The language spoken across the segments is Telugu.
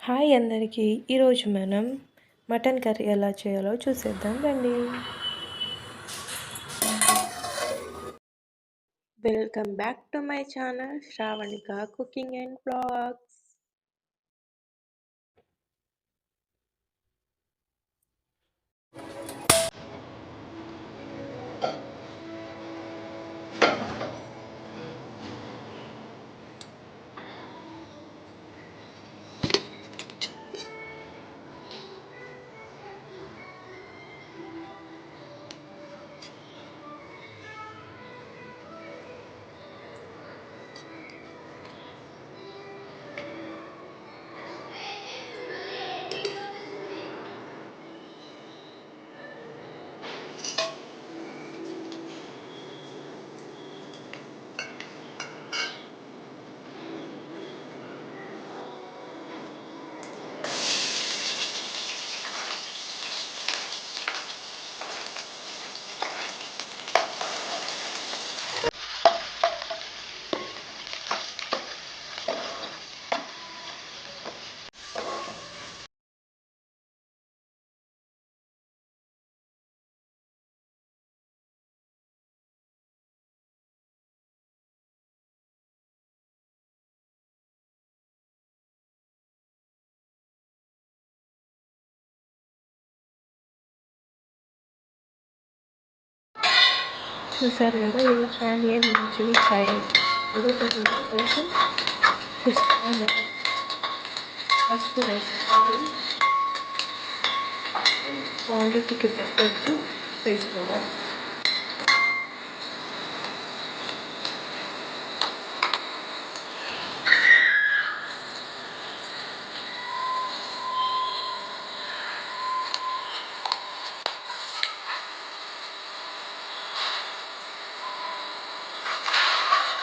హాయ్ అందరికీ. ఈరోజు మనం మటన్ కర్రీ ఎలా చేయాలో చూసేద్దాం రండి. Welcome back to my channel Sravanika cooking and blogs చూసారు కదా ఇది ఆనియన్ మంచిగా ఫ్రై కోసం పసుపు వేసుకోవాలి క్వాంటిటీకి తగ్గట్టు వేసుకోవాలి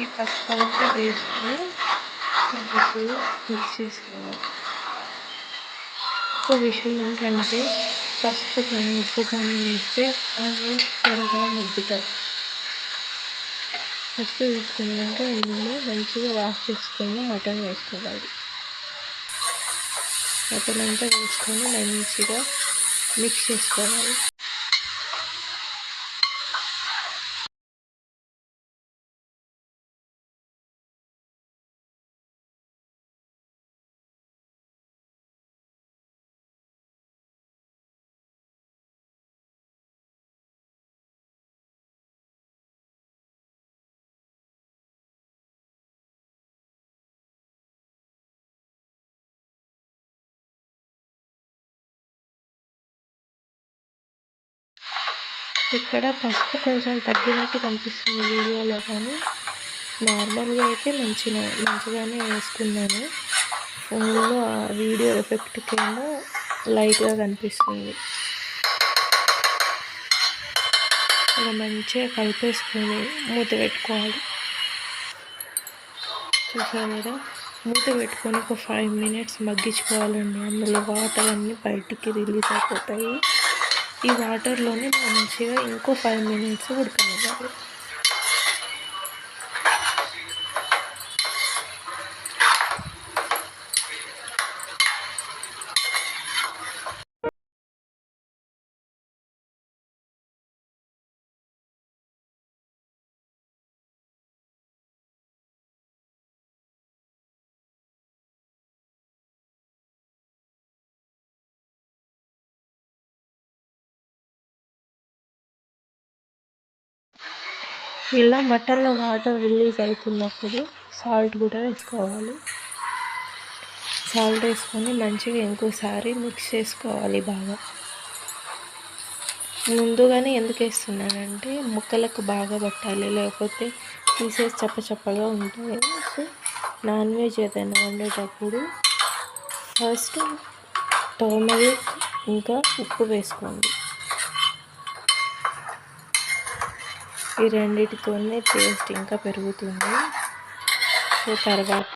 ఈ పసుపు అంతా వేసుకొని కొంచెం మిక్స్ చేసుకోవాలి ఒక విషయం ఏంటంటే పసుపు కానీ ఉప్పు కానీ వేస్తే అవి త్వరగా మగ్గుతాయి పసుపు వేసుకున్నాక ఇందులో మంచిగా వాష్ చేసుకొని మటన్ వేసుకోవాలి మటన్ అంతా వేసుకొని మంచిగా మిక్స్ చేసుకోవాలి ఇక్కడ పసుపు కొంచెం తగ్గినట్టు కనిపిస్తుంది వీడియోలో కానీ నార్మల్గా అయితే మంచిగా మంచిగానే వేసుకున్నాను. ఫోన్లో ఆ వీడియో ఎఫెక్ట్ ఏమో లైట్గా కనిపిస్తుంది. ఇలా మంచిగా కలిపేసుకొని మూత పెట్టుకోవాలి. చూసారు కదా మూత పెట్టుకొని ఒక ఫైవ్ మినిట్స్ మగ్గించుకోవాలండి. అందులో వాటర్ అన్నీ బయటికి రిలీజ్ అయిపోతాయి. ఈ వాటర్లోనే మంచిగా ఇంకో ఫైవ్ మినిట్స్ ఉడకనివ్వాలి. ఇలా మటన్లో వాటర్ రిలీజ్ అవుతున్నప్పుడు సాల్ట్ కూడా వేసుకోవాలి. సాల్ట్ వేసుకొని మంచిగా ఇంకోసారి మిక్స్ చేసుకోవాలి బాగా. ముందుగానే ఎందుకు వేస్తున్నానంటే ముక్కలకు బాగా పట్టాలి లేకపోతే పీసెస్ చప్ప చప్పగా ఉంటాయి. సో నాన్ వెజ్ ఏదైనా వండేటప్పుడు ఫస్ట్ టర్మరిక్ ఇంకా ఉప్పు వేసుకోండి. ఈ రెండిటితోనే టేస్ట్ ఇంకా పెరుగుతుంది. సో తర్వాత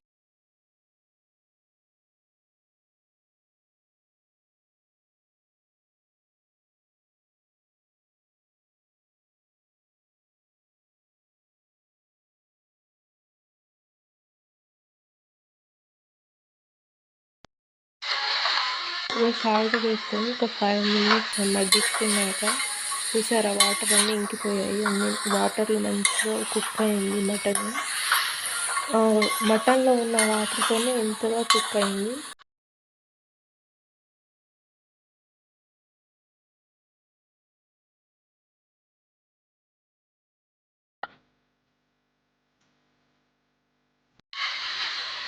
ఇక సాల్ట్ వేసుకొని ఒక ఫైవ్ మినిట్స్ మగ్గించుకున్నాక చూసారా? వాటర్ అన్నీ ఇంకిపోయాయి. అన్ని వాటర్లో మంచిగా కుక్ అయింది మటన్ మటన్లో ఉన్న వాటర్తోనే ఎంతగా కుక్ అయింది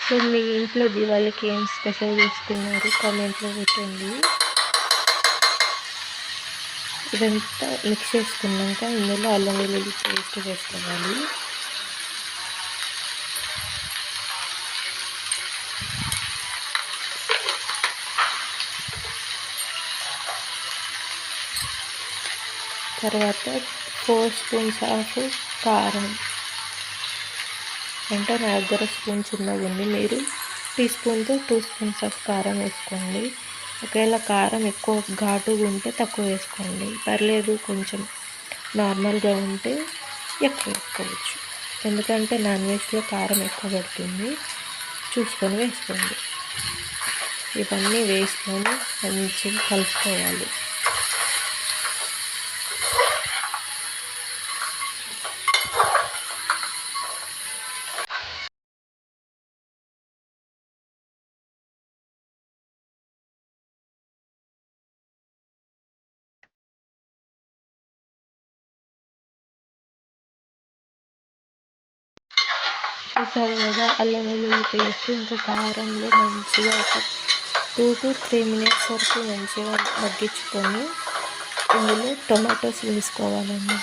సో మీ ఇంట్లో దివాళీకి ఏం స్పెషల్ చేసుకున్నారు కామెంట్లో పెట్టండి. ఇదంతా మిక్స్ చేసుకున్నాక ఇందులో అల్లం వెల్లుల్లి పేస్ట్ వేసుకోవాలి. తర్వాత ఫోర్ స్పూన్స్ ఆఫ్ కారం. అంటే నా దగ్గర స్పూన్స్ ఉన్నది మీరు టీ స్పూన్తో టూ స్పూన్స్ ఆఫ్ కారం వేసుకోండి. ఒకవేళ కారం ఎక్కువ ఘాటుగా ఉంటే తక్కువ వేసుకోండి. పర్లేదు కొంచెం నార్మల్గా ఉంటే ఎక్కువ వేసుకోవచ్చు. ఎందుకంటే నాన్ వెజ్లో కారం ఎక్కువ పడుతుంది. చూసుకొని వేసుకోండి. ఇవన్నీ వేసుకొని మంచిగా కలుపుకోవాలి. చూసారు అల్లం వెల్లుల్లి పేస్ట్ ఇంకా కారంలో మంచిగా ఒక టూ టు త్రీ మినిట్స్ వరకు మంచిగా మగ్గించుకొని ఇందులో టొమాటోస్ వేసుకోవాలండి.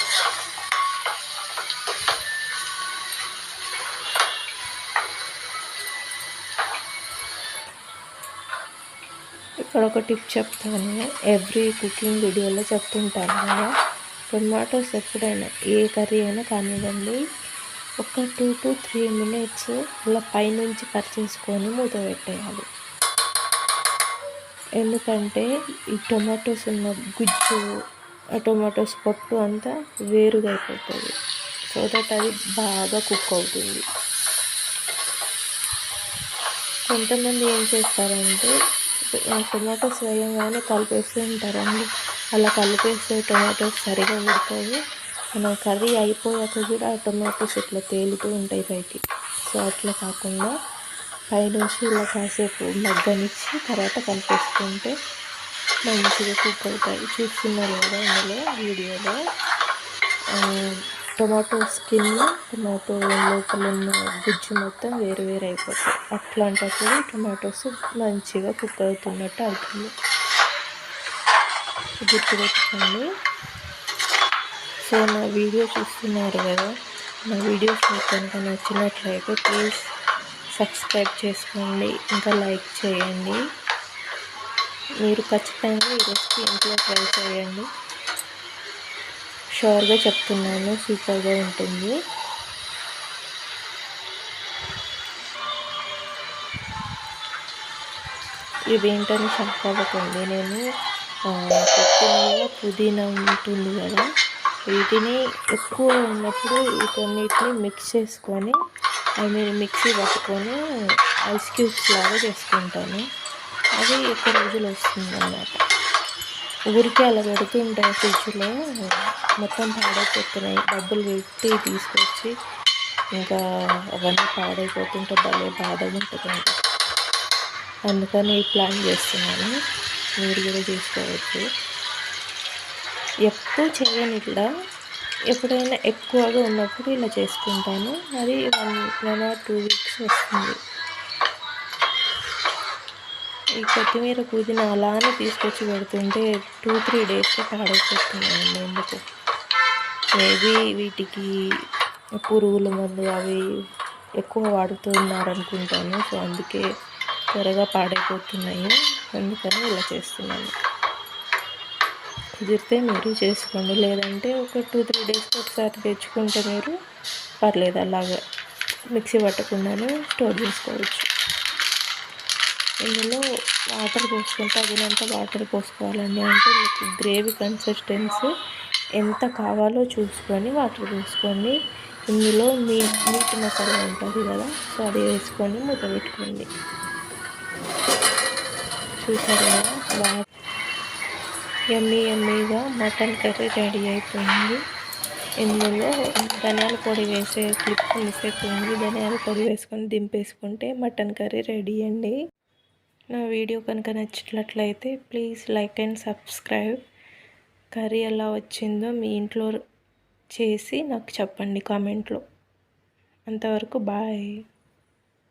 ఇక్కడ ఒక టిప్ చెప్తాను. ఎవ్రీ కుకింగ్ వీడియోలో చెప్తుంటాను కదా. టొమాటోస్ ఎప్పుడైనా ఏ కర్రీ అయినా కానివ్వండి ఒక టూ టు త్రీ మినిట్స్ అలా పైనుంచి పరిచేసుకొని మూత పెట్టేయాలి. ఎందుకంటే ఈ టొమాటోస్ ఉన్న గుజ్జు ఆ టొమాటోస్ పొట్టు అంతా వేరుగా అయిపోతుంది. సో దట్ అది బాగా కుక్ అవుతుంది. కొంతమంది ఏం చేస్తారంటే టొమాటోస్ వేయంగానే కలిపేస్తూ ఉంటారండి. అలా కలిపేస్తే టొమాటోస్ సరిగా ఉడతాయి మన కర్రీ అయిపోయాక కూడా ఆ టొమాటోస్ ఇట్లా తేలుతూ ఉంటాయి పైకి సో అట్లా కాకుండా పైనుంచి ఇలా కాసేపు మగ్గనిచ్చి తర్వాత కలిపేసుకుంటే మంచిగా కుక్ అవుతాయి. చూస్తున్నారు కదా ఇందులో వీడియోలో. టొమాటో స్కిన్ టొమాటో లోపల ఉన్న గుజ్జు మొత్తం వేరు వేరు అయిపోతాయి. అట్లాంటప్పుడు టొమాటోస్ మంచిగా కుక్ అవుతున్నట్టు అవుతుంది గుర్తుపెట్టుకోండి. సో నా వీడియో చూస్తున్నారు కదా నా వీడియోస్ మీకు కనుక నచ్చినట్లయితే ప్లీజ్ సబ్స్క్రైబ్ చేసుకోండి ఇంకా లైక్ చేయండి. మీరు ఖచ్చితంగా ఈ రెసిపీ ఇంట్లో ట్రై చేయండి. షూర్గా చెప్తున్నాను సూపర్గా ఉంటుంది. ఇదేంటని షాక్ అవ్వకండి. నేను కొత్తిమీర పుదీనా ఉంటుంది కదా వీటిని ఎక్కువ ఉన్నప్పుడు వీటన్నిటిని మిక్స్ చేసుకొని అవి మీరు మిక్సీ పట్టుకొని ఐస్ క్యూబ్స్ లాగా చేసుకుంటాను. అది ఎక్కువ రోజులు వస్తుంది అన్నమాట ఊరికే అలా పెడుతుంటాయి ఫ్రిడ్జ్లో. మొత్తం పాడైపోతున్నాయి. డబ్బులు పెట్టి తీసుకొచ్చి ఇంకా అవన్నీ పాడైపోతుంటే భలే బాధగా ఉంటుంది అందుకని ప్లాన్ చేస్తున్నాను. మీరు కూడా చేసుకోవచ్చు. ఎప్పుడు చేయను ఇట్లా ఎప్పుడైనా ఎక్కువగా ఉన్నప్పుడు ఇలా చేసుకుంటాను. అది one one or two weeks వస్తుంది. ఈ కొత్తిమీర పుదీనా అలానే తీసుకొచ్చి పెడుతుంటే టూ త్రీ డేస్ పాడైపోతున్నాయండి ఎందుకు. మేబీ వీటికి పురుగుల మందు అవి ఎక్కువ వాడుతున్నారనుకుంటాను. సో అందుకే త్వరగా పాడైపోతున్నాయి. అందుకని ఇలా చేస్తున్నాను. కుదిరితే మీరు చేసుకోండి. లేదంటే ఒక టూ త్రీ డేస్కి ఒకసారి తెచ్చుకుంటే మీరు పర్లేదు అలాగా మిక్సీ పట్టకుండానే స్టోర్ చేసుకోవచ్చు. ఇందులో వాటర్ పోసుకుంటే అదినంత వాటర్ పోసుకోవాలండి. అంటే మీకు గ్రేవీ కన్సిస్టెన్సీ ఎంత కావాలో చూసుకొని వాటర్ పోసుకోండి. ఇందులో మీ మీట్ మసాలా ఉంటుంది కదా సో అది వేసుకొని మూత పెట్టుకోండి. చూసారు కదా? ఎమ్మీ ఎమ్మీగా మటన్ కర్రీ రెడీ అయిపోయింది. ఇందులో ధనియాల పొడి వేసే క్లిప్ మిస్ అయిపోయింది. ధనియాల పొడి వేసుకొని దింపేసుకుంటే మటన్ కర్రీ రెడీ అండి. నా వీడియో కనుక నచ్చినట్లయితే please like and subscribe. Curry ఎలా వచ్చిందో మీ ఇంట్లో చేసి నాకు చెప్పండి కామెంట్లో. అంతవరకు బాయ్.